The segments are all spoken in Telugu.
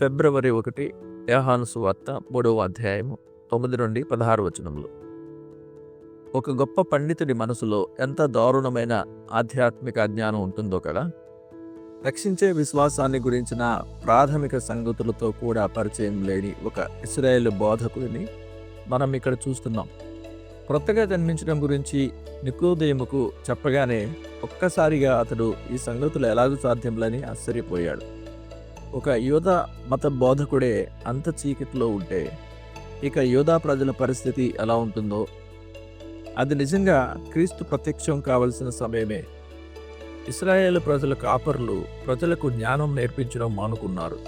ఫిబ్రవరి ఒకటి యోహాను సువార్త మూడవ అధ్యాయము తొమ్మిది నుండి పదహారు వచనములు. ఒక గొప్ప పండితుడి మనసులో ఎంత దారుణమైన ఆధ్యాత్మిక అజ్ఞానం ఉంటుందో కదా! రక్షించే విశ్వాసాన్ని గురించిన ప్రాథమిక సంగతులతో కూడా పరిచయం లేని ఒక ఇస్రాయేల్ బోధకుడిని మనం ఇక్కడ చూస్తున్నాం. క్రొత్తగా జన్మించడం గురించి నికోదయముకు చెప్పగానే ఒక్కసారిగా అతడు ఈ సంగతులు ఎలాగూ సాధ్యములని ఆశ్చర్యపోయాడు. ఒక యోధ మత బోధకుడే అంత చీకటిలో ఉంటే ఇక యోధా ప్రజల పరిస్థితి ఎలా ఉంటుందో? అది నిజంగా క్రీస్తు ప్రత్యక్షం కావలసిన సమయమే. ఇస్రాయేల్ ప్రజల కాపర్లు ప్రజలకు జ్ఞానం నేర్పించడం మానుకున్నారు.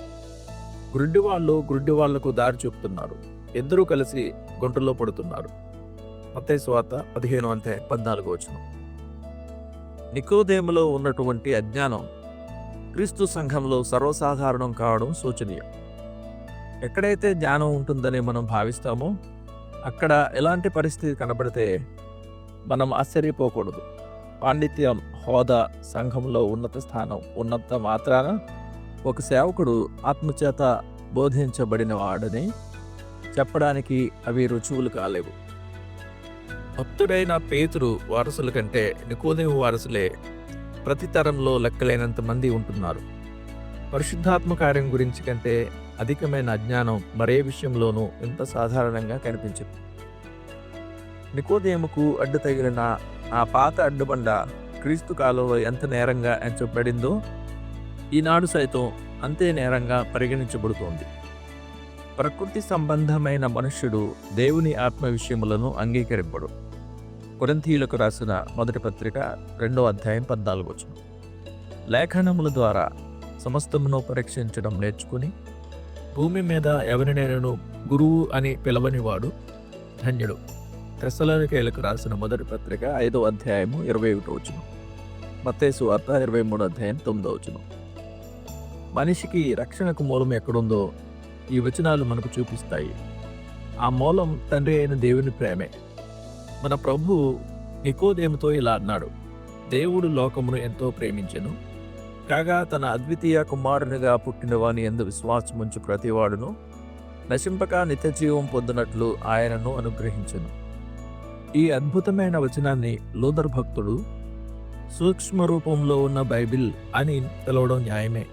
గుడ్డి వాళ్ళు గుడ్డి వాళ్ళకు దారి చూపుతున్నారు. ఇద్దరూ కలిసి గుంటలో పడుతున్నారు. మత్తయి స్వాత పదిహేను అంతే పద్నాలుగు వచ్చిన నికోదేములో ఉన్నటువంటి అజ్ఞానం క్రీస్తు సంఘంలో సర్వసాధారణం కావడం శోచనీయం. ఎక్కడైతే జ్ఞానం ఉంటుందని మనం భావిస్తామో అక్కడ ఎలాంటి పరిస్థితి కనబడితే మనం ఆశ్చర్యపోకూడదు. పాండిత్యం హోదా సంఘంలో ఉన్నత స్థానం ఉన్నంత మాత్రాన ఒక సేవకుడు ఆత్మచేత బోధించబడిన వాడని చెప్పడానికి అవి రుజువులు కాలేవు. భక్తుడైన పేతురు వారసుల కంటే నికోదేవు వారసులే ప్రతి తరంలో లెక్కలేనంత మంది ఉంటున్నారు. పరిశుద్ధాత్మ కార్యం గురించి కంటే అధికమైన అజ్ఞానం మరే విషయంలోనూ ఇంత సాధారణంగా కనిపించింది. నికోదేముకు అడ్డు తగిలిన ఆ పాత అడ్డుబండ క్రీస్తు కాలంలో ఎంత నేరంగా ఎంచబడిందో ఈనాడు సైతం అంతే నేరంగా పరిగణించబడుతోంది. ప్రకృతి సంబంధమైన మనుష్యుడు దేవుని ఆత్మ విషయములను అంగీకరింపడు. కొరంతీయులకు రాసిన మొదటి పత్రిక రెండో అధ్యాయం పద్నాలుగు వచ్చును లేఖనముల ద్వారా సమస్తమును పరీక్షించడం నేర్చుకుని భూమి మీద ఎవరినైనాను గురువు అని పిలవనివాడు ధన్యుడు. తెసలోనికేలకు రాసిన మొదటి పత్రిక ఐదో అధ్యాయము ఇరవై ఒకటో వచ్చును మత్తేసు వార్త ఇరవై మూడో అధ్యాయం తొమ్మిదో వచ్చును మనిషికి రక్షణకు మూలం ఎక్కడుందో ఈ వచనాలు మనకు చూపిస్తాయి. ఆ మూలం తండ్రి అయిన దేవుని ప్రేమే. మన ప్రభు నికోదేముతో ఇలా అన్నాడు దేవుడు లోకమును ఎంతో ప్రేమించెను కాగా తన అద్వితీయ కుమారునిగా పుట్టిన వాని ఎందు విశ్వాసముంచు ప్రతివాడును నశింపక నిత్య జీవం పొందినట్లు ఆయనను అనుగ్రహించెను. ఈ అద్భుతమైన వచనాన్ని లూదర్ భక్తుడు సూక్ష్మ రూపంలో ఉన్న బైబిల్ అని పిలవడం న్యాయమే.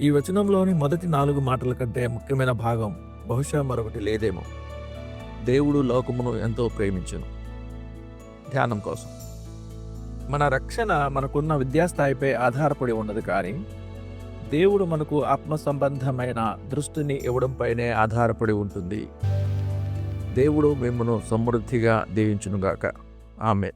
ఈ వచనంలోని మొదటి నాలుగు మాటల కంటే ముఖ్యమైన భాగం బహుశా మరొకటి లేదేమో. దేవుడు లోకమును ఎంతో ప్రేమించను. ధ్యానం కోసం. మన రక్షణ మనకున్న విద్యాస్థాయిపై ఆధారపడి ఉండదు కానీ దేవుడు మనకు ఆత్మ సంబంధమైన దృష్టిని ఇవ్వడంపైనే ఆధారపడి ఉంటుంది. దేవుడు మిమ్మను సమృద్ధిగా దీవించునుగాక. ఆమె